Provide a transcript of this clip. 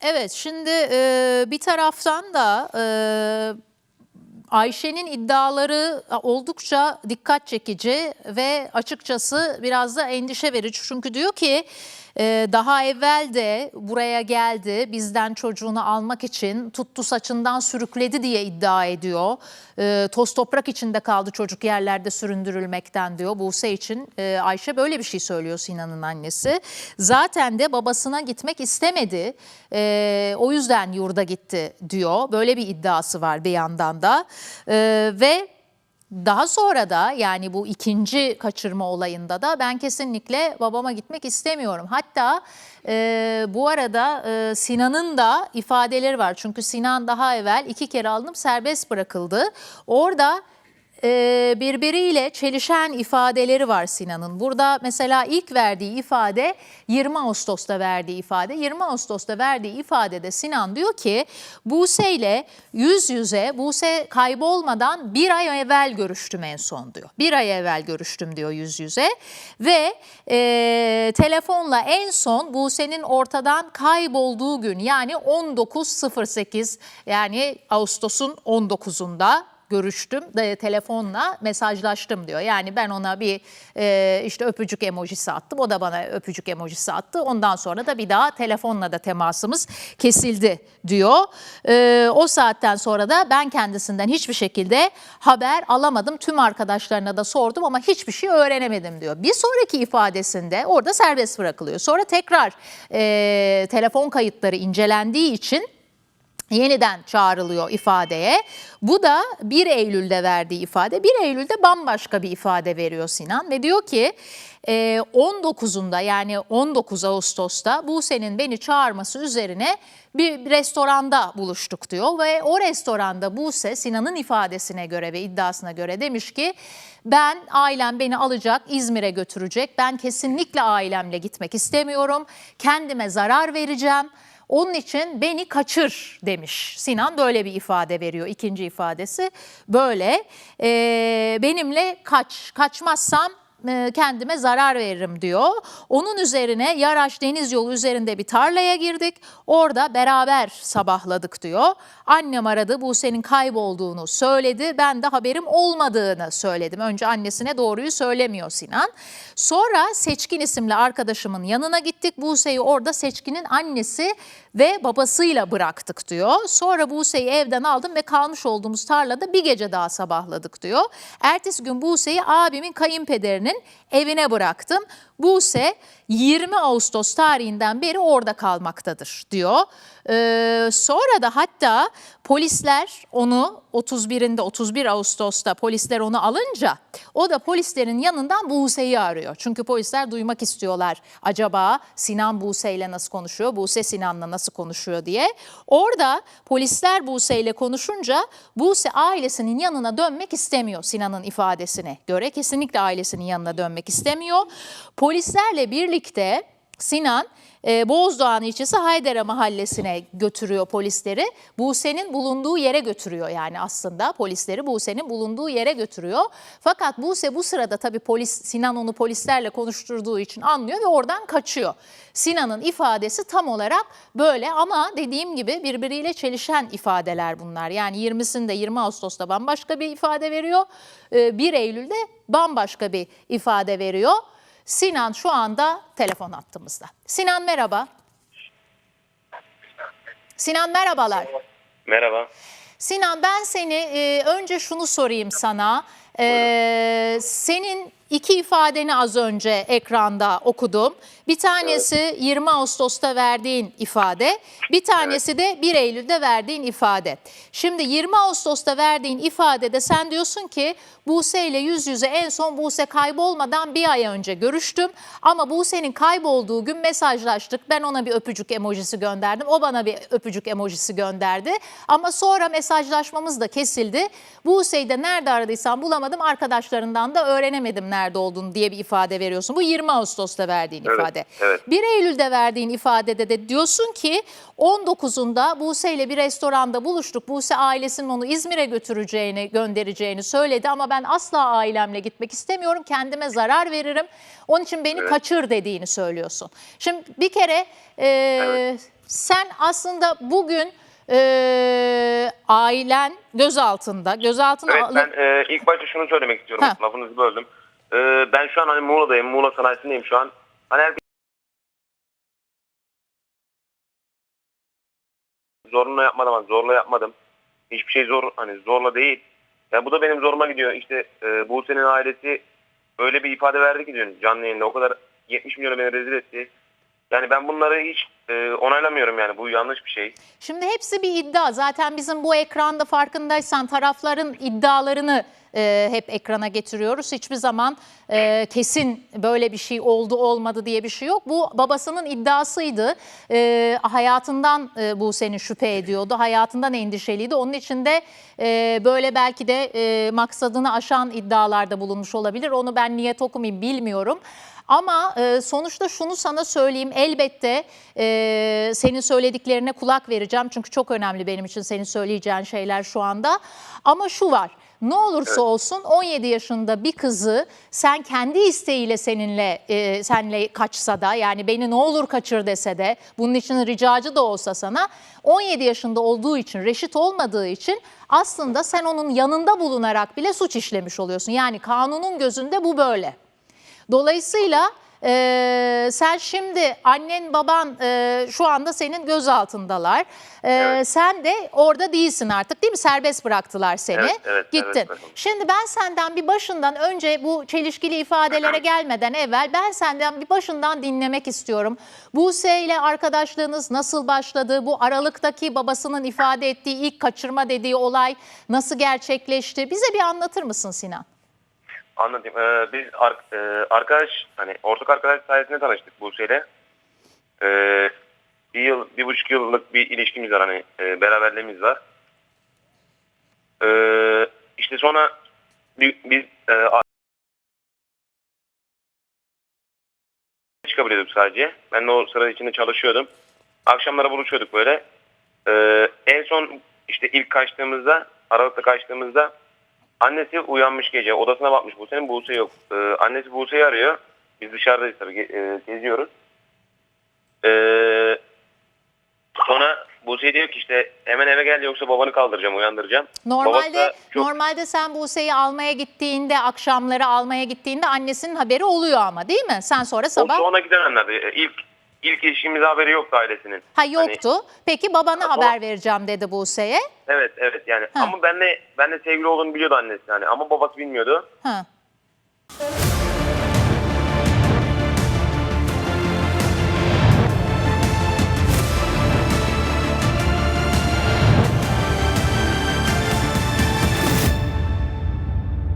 Evet, şimdi e, bir taraftan da e, Ayşe'nin iddiaları oldukça dikkat çekici ve açıkçası biraz da endişe verici. Çünkü diyor ki daha evvel de buraya geldi bizden çocuğunu almak için tuttu saçından sürükledi diye iddia ediyor. E, toz toprak içinde kaldı çocuk yerlerde süründürülmekten diyor. Buse için e, Ayşe böyle bir şey söylüyor Sinan'ın annesi. Zaten de babasına gitmek istemedi. E, o yüzden yurda gitti diyor. Böyle bir iddiası var bir yandan da. Ve daha sonra da yani bu ikinci kaçırma olayında da ben kesinlikle babama gitmek istemiyorum. Hatta e, bu arada e, Sinan'ın da ifadeleri var. Çünkü Sinan daha evvel iki kere alınıp serbest bırakıldı. Orada e, birbiriyle çelişen ifadeleri var Sinan'ın. Burada mesela ilk verdiği ifade 20 Ağustos'ta verdiği ifade. 20 Ağustos'ta verdiği ifadede Sinan diyor ki Buse ile yüz yüze Buse kaybolmadan bir ay evvel görüştüm en son diyor. Bir ay evvel görüştüm diyor yüz yüze ve e, telefonla en son Buse'nin ortadan kaybolduğu gün yani 19.08 yani Ağustos'un 19'unda görüştüm de telefonla mesajlaştım diyor. Yani ben ona bir e, işte öpücük emojisi attım. O da bana öpücük emojisi attı. Ondan sonra da bir daha telefonla da temasımız kesildi diyor. E, o saatten sonra da ben kendisinden hiçbir şekilde haber alamadım. Tüm arkadaşlarına da sordum ama hiçbir şey öğrenemedim diyor. Bir sonraki ifadesinde orada serbest bırakılıyor. Sonra tekrar e, telefon kayıtları incelendiği için yeniden çağrılıyor ifadeye. Bu da 1 Eylül'de verdiği ifade. 1 Eylül'de bambaşka bir ifade veriyor Sinan ve diyor ki e, 19'unda yani 19 Ağustos'ta Buse'nin beni çağırması üzerine bir restoranda buluştuk diyor ve o restoranda Buse Sinan'ın ifadesine göre ve iddiasına göre demiş ki ben ailem beni alacak İzmir'e götürecek ben kesinlikle ailemle gitmek istemiyorum kendime zarar vereceğim. Onun için beni kaçır demiş. Sinan böyle bir ifade veriyor. İkinci ifadesi böyle. Ee, benimle kaç, kaçmazsam e, kendime zarar veririm diyor. Onun üzerine Yaraş Deniz Yolu üzerinde bir tarlaya girdik. Orada beraber sabahladık diyor. Annem aradı Buse'nin kaybolduğunu söyledi. Ben de haberim olmadığını söyledim. Önce annesine doğruyu söylemiyor Sinan. Sonra Seçkin isimli arkadaşımın yanına gittik. Buse'yi orada Seçkin'in annesi ve babasıyla bıraktık diyor. Sonra Buse'yi evden aldım ve kalmış olduğumuz tarlada bir gece daha sabahladık diyor. Ertesi gün Buse'yi abimin evine bıraktım. Buse 20 Ağustos tarihinden beri orada kalmaktadır diyor. Ee, sonra da hatta polisler onu 31'inde 31 Ağustos'ta polisler onu alınca o da polislerin yanından Buse'yi arıyor. Çünkü polisler duymak istiyorlar acaba Sinan Buse ile nasıl konuşuyor, Buse Sinan'la nasıl konuşuyor diye. Orada polisler Buse ile konuşunca Buse ailesinin yanına dönmek istemiyor Sinan'ın ifadesine göre. Kesinlikle ailesinin yanına dönmek istemiyor. Polislerle birlikte Sinan e, Bozdoğan ilçesi Haydere mahallesine götürüyor polisleri. Buse'nin bulunduğu yere götürüyor yani aslında polisleri Buse'nin bulunduğu yere götürüyor. Fakat Buse bu sırada tabii polis Sinan onu polislerle konuşturduğu için anlıyor ve oradan kaçıyor. Sinan'ın ifadesi tam olarak böyle ama dediğim gibi birbiriyle çelişen ifadeler bunlar. Yani 20'sinde 20 Ağustos'ta bambaşka bir ifade veriyor. E, 1 Eylül'de bambaşka bir ifade veriyor. Sinan şu anda telefon attığımızda. Sinan merhaba. Sinan merhabalar. Merhaba. Sinan ben seni e, önce şunu sorayım sana. E, senin iki ifadeni az önce ekranda okudum. Bir tanesi 20 Ağustos'ta verdiğin ifade, bir tanesi de 1 Eylül'de verdiğin ifade. Şimdi 20 Ağustos'ta verdiğin ifadede sen diyorsun ki Buse ile yüz yüze en son Buse kaybolmadan bir ay önce görüştüm. Ama Buse'nin kaybolduğu gün mesajlaştık. Ben ona bir öpücük emojisi gönderdim. O bana bir öpücük emojisi gönderdi. Ama sonra mesajlaşmamız da kesildi. Buse'yi de nerede aradıysam bulamadım. Arkadaşlarından da öğrenemedim nerede olduğunu diye bir ifade veriyorsun. Bu 20 Ağustos'ta verdiğin Evet, ifade. evet. 1 Eylül'de verdiğin ifadede de diyorsun ki 19'unda Buse ile bir restoranda buluştuk. Buse ailesinin onu İzmir'e götüreceğini, göndereceğini söyledi ama ben asla ailemle gitmek istemiyorum. Kendime zarar veririm. Onun için beni Evet. kaçır dediğini söylüyorsun. Şimdi bir kere e, Evet. Sen aslında bugün e, ailen gözaltında. Gözaltına Evet ben e, ilk başta şunu söylemek istiyorum. Ha. Lafınızı böldüm. E, ben şu an hani Muğla'dayım. Muğla sanayisindeyim şu an. Hani herkes zorla yapmadım. hani Zorla yapmadım. Hiçbir şey zor hani zorla değil. Ya bu da benim zoruma gidiyor. İşte e, Buse'nin ailesi öyle bir ifade verdi ki dün canlı yayında. O kadar 70 milyonu beni rezil etti. Yani ben bunları hiç e, onaylamıyorum yani. Bu yanlış bir şey. Şimdi hepsi bir iddia. Zaten bizim bu ekranda farkındaysan tarafların iddialarını e, hep ekrana getiriyoruz. Hiçbir zaman e, kesin böyle bir şey oldu olmadı diye bir şey yok. Bu babasının iddiasıydı. E, hayatından e, bu seni şüphe ediyordu. Hayatından endişeliydi. Onun için de e, böyle belki de e, maksadını aşan iddialarda bulunmuş olabilir. Onu ben niyet okumayayım bilmiyorum. Ama e, sonuçta şunu sana söyleyeyim elbette e, senin söylediklerine kulak vereceğim. Çünkü çok önemli benim için senin söyleyeceğin şeyler şu anda. Ama şu var ne olursa olsun 17 yaşında bir kızı sen kendi isteğiyle seninle e, senle kaçsa da yani beni ne olur kaçır dese de bunun için ricacı da olsa sana 17 yaşında olduğu için reşit olmadığı için aslında sen onun yanında bulunarak bile suç işlemiş oluyorsun. Yani kanunun gözünde bu böyle. Dolayısıyla e, sen şimdi annen baban e, şu anda senin gözaltındalar. E, Evet. Sen de orada değilsin artık değil mi? Serbest bıraktılar seni. Evet, evet, Gittin. bırakıldım. Şimdi ben senden bir başından önce bu çelişkili ifadelere gelmeden evvel ben senden bir başından dinlemek istiyorum. Buse ile arkadaşlığınız nasıl başladı? Bu Aralık'taki babasının ifade ettiği ilk kaçırma dediği olay nasıl gerçekleşti? Bize bir anlatır mısın Sinan? Anlatayım. Ee, biz ar- e, arkadaş hani ortak arkadaş sayesinde tanıştık Buse'yle. Ee, bir yıl, bir buçuk yıllık bir ilişkimiz var hani e, beraberliğimiz var. Ee, işte sonra bi- biz e, çıkabiliyorduk sadece. Ben de o sırada içinde çalışıyordum. Akşamlara buluşuyorduk böyle. Ee, en son işte ilk kaçtığımızda, Aralık'ta kaçtığımızda Annesi uyanmış gece odasına bakmış Buse'nin Buse yok. Ee, annesi Buse'yi arıyor. Biz dışarıdayız tabii e, geziyoruz. Ee, sonra Buse diyor ki işte hemen eve gel yoksa babanı kaldıracağım uyandıracağım. Babası Normalde da çok- normalde sen Buse'yi almaya gittiğinde akşamları almaya gittiğinde annesinin haberi oluyor ama değil mi? Sen sonra o sabah sonraki dönemlerde e, ilk ilk ilişkimiz haberi yoktu ailesinin. ha Hani- yoktu. Peki babana Ha, haber vereceğim dedi Buse'ye. evet evet yani Ha. ama benle benle sevgili olduğunu biliyordu annesi yani ama babası bilmiyordu. Ha.